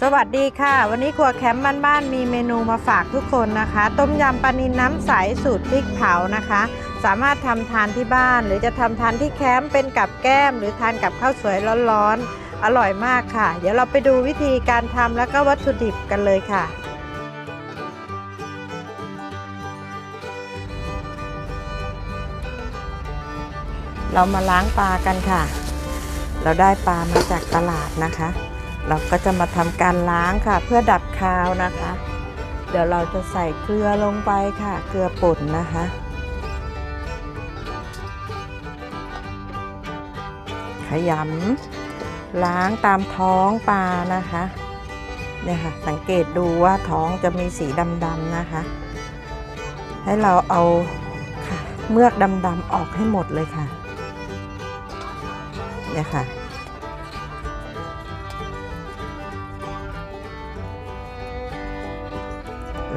สวัสดีค่ะ วันนี้ครัวแคมป์บ้านๆมีเมนูมาฝากทุกคนนะคะ ต้มยำปลานิลน้ำใสสูตรพริกเผานะคะ สามารถทำทานที่บ้าน หรือจะทำทานที่แคมป์เป็นกับแก้ม หรือทานกับข้าวสวยร้อนๆอร่อยมากค่ะ เดี๋ยวเราไปดูวิธีการทำแล้วก็วัตถุดิบกันเลยค่ะเรามาล้างปลากันค่ะ เราได้ปลามาจากตลาดนะคะ เราก็จะมาทำการล้างค่ะ เพื่อดับคาวนะคะ เดี๋ยวเราจะใส่เกลือลงไปค่ะ เกลือป่นนะคะขยำล้างตามท้องปลานะคะเนี่ยค่ะสังเกตดูว่าท้องจะมีสีดำๆนะคะ ให้เราเอาค่ะเมือกดำๆออกให้หมดเลยค่ะเนี่ยค่ะ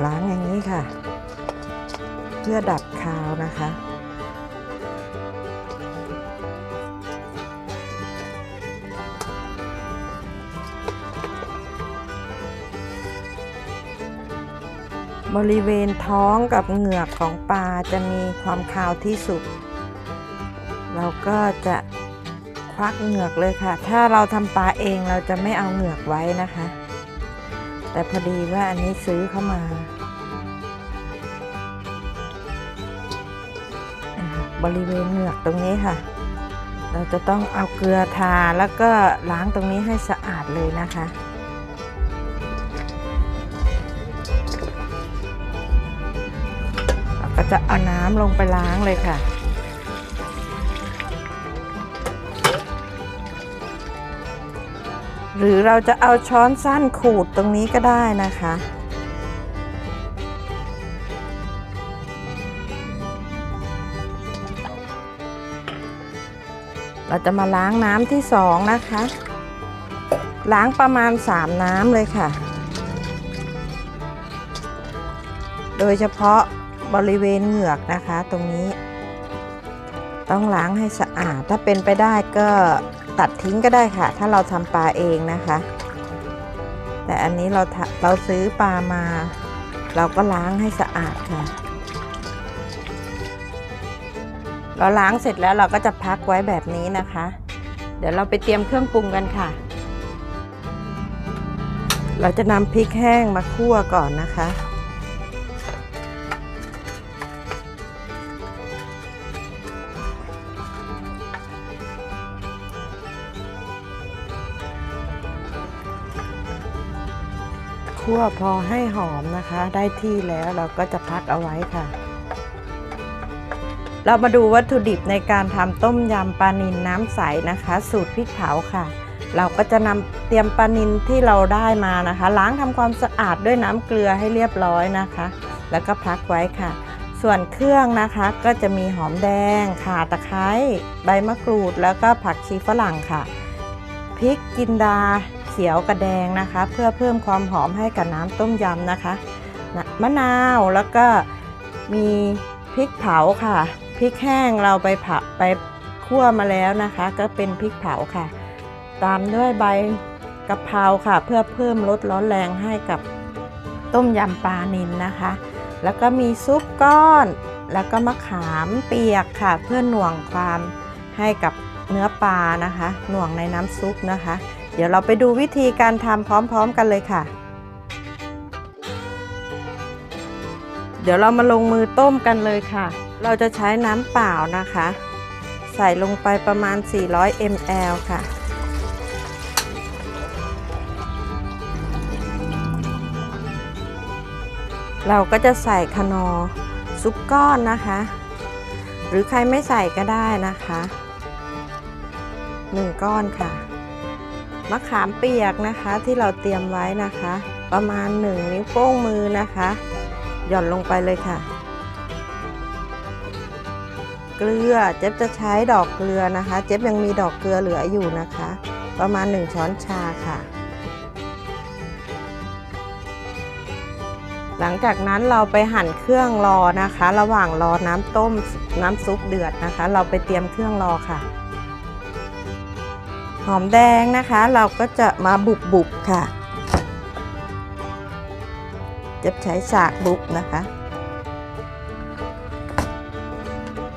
ล้างอย่างนี้ค่ะ เพื่อดับคาวนะคะ บริเวณท้องกับเหงือกของปลาจะมีความคาวที่สุด เราก็จะควักเหงือกเลยค่ะ ถ้าเราทำปลาเองเราจะไม่เอาเหงือกไว้นะคะ แต่พอดีว่าอันนี้ซื้อเข้ามา บริเวณเหงือกตรงนี้ค่ะ เราจะต้องเอาเกลือทาแล้วก็ล้างตรงนี้ให้สะอาดเลยนะคะเราก็จะเอาน้ำลงไปล้างเลยค่ะ หรือเราจะเอาช้อนสั้นขูดตรงนี้ก็ได้นะคะ เราจะมาล้างน้ำที่สองนะคะ ล้างประมาณสามน้ำเลยค่ะ โดยเฉพาะบริเวณเหงือกนะคะตรงนี้ ต้องล้างให้สะอาดถ้าเป็นไปได้ก็ ตัดทิ้งก็ได้ค่ะ ถ้าเราทำปลาเองนะคะ แต่อันนี้เราเราซื้อปลามา เราก็ล้างให้สะอาดค่ะ เราล้างเสร็จแล้วเราก็จะพักไว้แบบนี้นะคะ เดี๋ยวเราไปเตรียมเครื่องปรุงกันค่ะ เราจะนำพริกแห้งมาคั่วก่อนนะคะ คั่วพอให้หอมนะคะ ได้ที่แล้วเราก็จะพักเอาไว้ค่ะ เรามาดูวัตถุดิบในการทำต้มยำปลานิลน้ำใสนะคะ สูตรพริกเผาค่ะ เราก็จะนำเตรียมปลานิลที่เราได้มานะคะ ล้างทำความสะอาดด้วยน้ำเกลือให้เรียบร้อยนะคะ แล้วก็พักไว้ค่ะ ส่วนเครื่องนะคะก็จะมีหอมแดงข่าตะไคร้ใบมะกรูด แล้วก็ผักชีฝรั่งค่ะพริกจินดา ขียวกระแดงนะคะ เพื่อเพิ่มความหอมให้กับน้ำต้มยำนะคะนะมะนาวแล้วก็มีพริกเผาค่ะพริกแห้งเราไปผัดไปคั่วมาแล้วนะคะ ก็เป็นพริกเผาค่ะ ตามด้วยใบกะเพราค่ะ เพื่อเพิ่มรสร้อนแรงให้กับต้มยำปลานิลนะคะ แล้วก็มีซุปก้อน แล้วก็มะขามเปียกค่ะ เพื่อหน่วงความให้กับเนื้อปลานะคะ หน่วงในน้ำซุปนะคะ เดี๋ยวเราไปดูวิธีการทำพร้อมๆกันเลยค่ะ เดี๋ยวเรามาลงมือต้มกันเลยค่ะ เราจะใช้น้ำเปล่านะคะ ใส่ลงไปประมาณ 400 ml ค่ะเราก็จะใส่คนอร์ซุปก้อนนะคะ หรือใครไม่ใส่ก็ได้นะคะหนึ่งก้อนค่ะ มะขามเปียกนะคะที่เราเตรียมไว้นะคะ ประมาณ 1 นิ้วโป้งมือนะคะ หย่อนลงไปเลยค่ะ เกลือเจ๊บจะใช้ดอกเกลือนะคะ เจ๊บยังมีดอกเกลือเหลืออยู่นะคะ ประมาณ 1 ช้อนชาค่ะ หลังจากนั้นเราไปหั่นเครื่องรอนะคะ ระหว่างรอน้ำต้มน้ำซุปเดือดนะคะ เราไปเตรียมเครื่องรอค่ะ หอมแดงนะคะ เราก็จะมาบุบบุบค่ะ จะใช้สากบุบนะคะ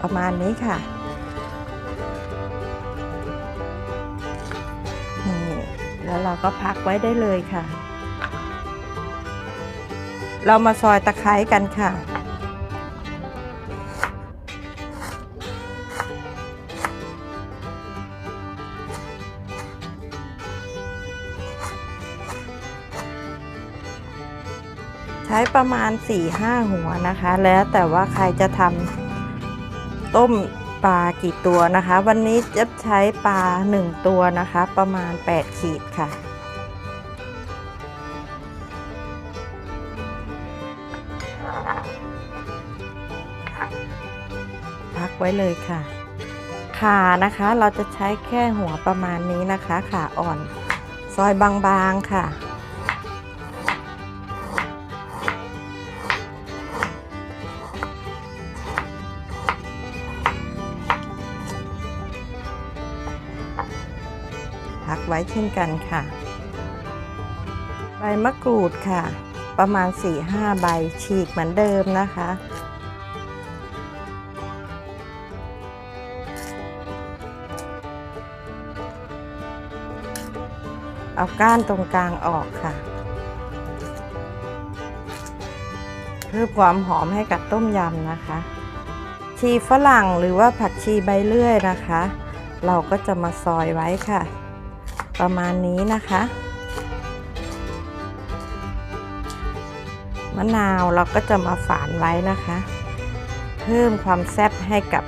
ประมาณนี้ค่ะนี่แล้วเราก็พักไว้ได้เลยค่ะ เรามาซอยตะไคร้กันค่ะ ใช้ประมาณ 4-5 หัวนะคะ แล้วแต่ว่าใครจะทำต้มปลากี่ตัวนะคะ วันนี้จะใช้ปลา 1 ตัวนะคะ ประมาณ 8 ขีดค่ะพักไว้เลยค่ะ ขานะคะเราจะใช้แค่หัวประมาณนี้นะคะ ขาอ่อน ซอยบางๆค่ะ พักไว้เช่นกันค่ะ ใบมะกรูดค่ะ ประมาณ 4-5 ใบฉีกเหมือนเดิมนะคะเอาก้านตรงกลางออกค่ะ เพิ่มความหอมให้กับต้มยำนะคะ ชีฝรั่งหรือว่าผักชีใบเลื่อยนะคะ เราก็จะมาซอยไว้ค่ะ ประมาณนี้นะคะ มะนาวเราก็จะมาฝานไว้นะคะ เพิ่มความแซ่บให้กับ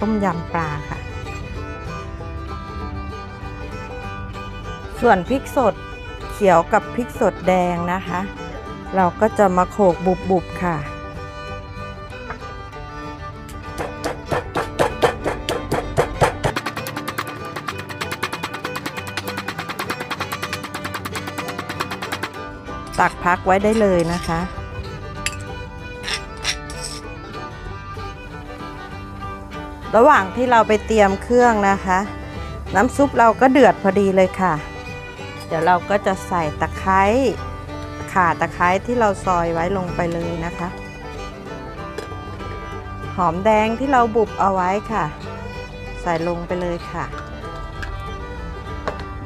ต้มยำปลาค่ะ ส่วนพริกสดเขียวกับพริกสดแดงนะคะ เราก็จะมาโขกบุบๆค่ะ ตักพักไว้ได้เลยนะคะ ระหว่างที่เราไปเตรียมเครื่องนะคะ น้ำซุปเราก็เดือดพอดีเลยค่ะ เดี๋ยวเราก็จะใส่ตะไคร้ข่าตะไคร้ที่เราซอยไว้ลงไปเลยนะคะ หอมแดงที่เราบุบเอาไว้ค่ะ ใส่ลงไปเลยค่ะ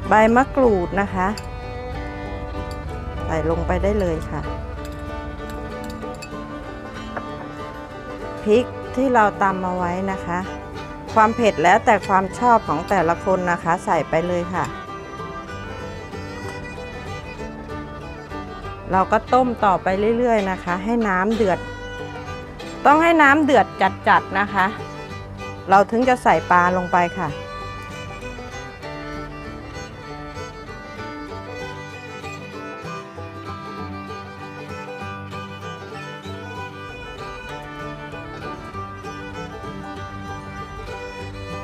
ใบมะกรูดนะคะ ใส่ลงไปได้เลยค่ะพริกที่เราตำมาไว้นะคะ ความเผ็ดแล้วแต่ความชอบของแต่ละคนนะคะ ใส่ไปเลยค่ะ เราก็ต้มต่อไปเรื่อยๆนะคะ ให้น้ำเดือด ต้องให้น้ำเดือดจัดๆนะคะ เราถึงจะใส่ปลาลงไปค่ะ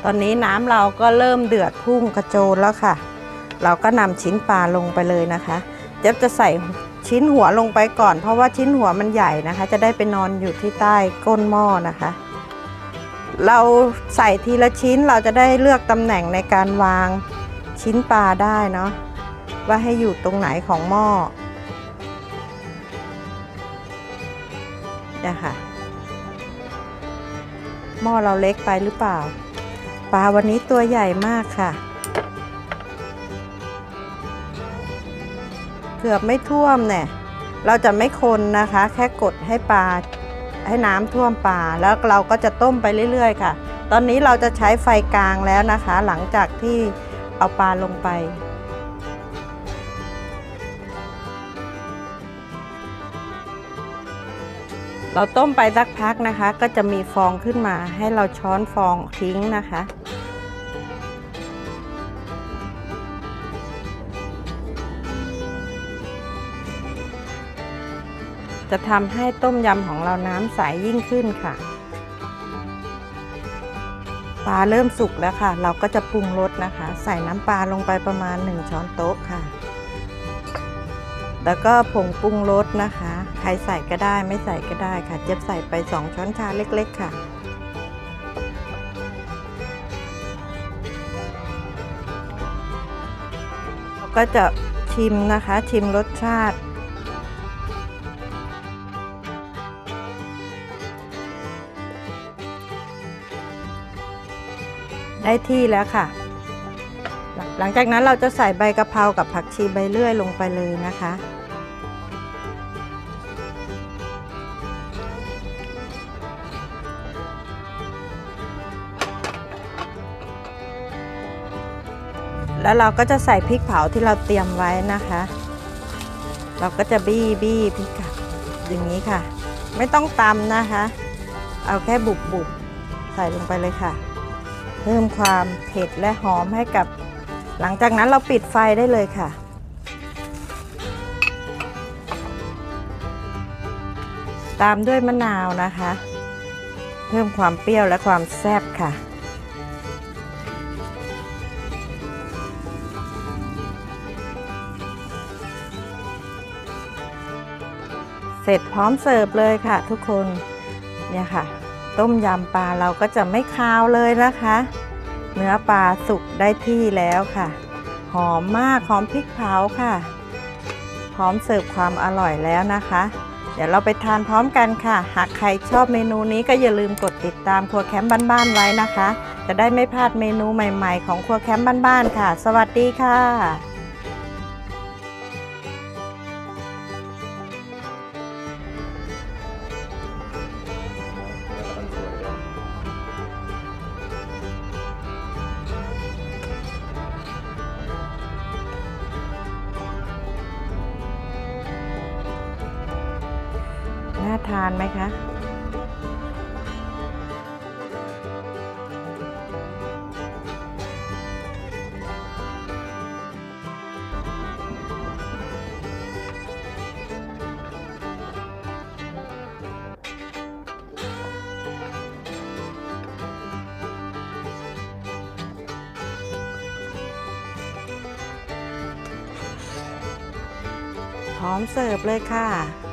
ตอนนี้น้ำเราก็เริ่มเดือดพุ่งกระโจนแล้วค่ะ เราก็นำชิ้นปลาลงไปเลยนะคะเจ๊บจะใส่ชิ้นหัวลงไปก่อน เพราะว่าชิ้นหัวมันใหญ่นะคะ จะได้ไปนอนอยู่ที่ใต้ก้นหม้อนะคะ เราใส่ทีละชิ้นเราจะได้เลือกตำแหน่งในการวางชิ้นปลาได้เนาะว่าให้อยู่ตรงไหนของหม้อเนี่ยค่ะหม้อเราเล็กไปหรือเปล่า ปลาวันนี้ตัวใหญ่มากค่ะ เกือบไม่ท่วมเนี่ยเราจะไม่คนนะคะ แค่กดให้ปลาให้น้ำท่วมปลาแล้วเราก็จะต้มไปเรื่อย ๆ ค่ะ ตอนนี้เราจะใช้ไฟกลางแล้วนะคะ หลังจากที่เอาปลาลงไป เราต้มไปสักพักนะคะ ก็จะมีฟองขึ้นมาให้เราช้อนฟองทิ้งนะคะ จะทำให้ต้มยำของเราน้ำใสยยิ่งขึ้นค่ะปลาเริ่มสุกแล้วค่ะ เราก็จะปรุงรสนะคะ ใส่น้ำปลาลงไปประมาณ 1 ช้อนโต๊ะค่ะ แล้วก็ผงปรุงรสนะคะ ใครใส่ก็ได้ไม่ใส่ก็ได้ค่ะ เจี๊ยบใส่ไป 2 ช้อนชาเล็ก ๆ ค่ะ ก็จะชิมนะคะ ชิมรสชาติได้ที่แล้วค่ะ หลังจากนั้นเราจะใส่ใบกะเพรากับผักชีใบเลื่อยลงไปเลยนะคะ แล้วเราก็จะใส่พริกเผาที่เราเตรียมไว้นะคะ เราก็จะบี้บี้พริกอย่างนี้ค่ะ ไม่ต้องตำนะคะ เอาแค่บุบบุบๆใส่ลงไปเลยค่ะ เพิ่มความเผ็ดและหอมให้กับ หลังจากนั้นเราปิดไฟได้เลยค่ะ ตามด้วยมะนาวนะคะ เพิ่มความเปรี้ยวและความแซ่บค่ะ เสร็จพร้อมเสิร์ฟเลยค่ะทุกคนเนี่ยค่ะ ต้มยำปลาเราก็จะไม่คาวเลยนะคะ เนื้อปลาสุกได้ที่แล้วค่ะ หอมมากหอมพริกเผาค่ะ พร้อมเสิร์ฟความอร่อยแล้วนะคะ เดี๋ยวเราไปทานพร้อมกันค่ะ หากใครชอบเมนูนี้ก็อย่าลืมกดติดตามครัวแคมป์บ้านๆไว้นะคะ จะได้ไม่พลาดเมนูใหม่ ๆ ของครัวแคมป์บ้านๆค่ะ สวัสดีค่ะานไหมคะ พร้อมเสิร์ฟเลยค่ะ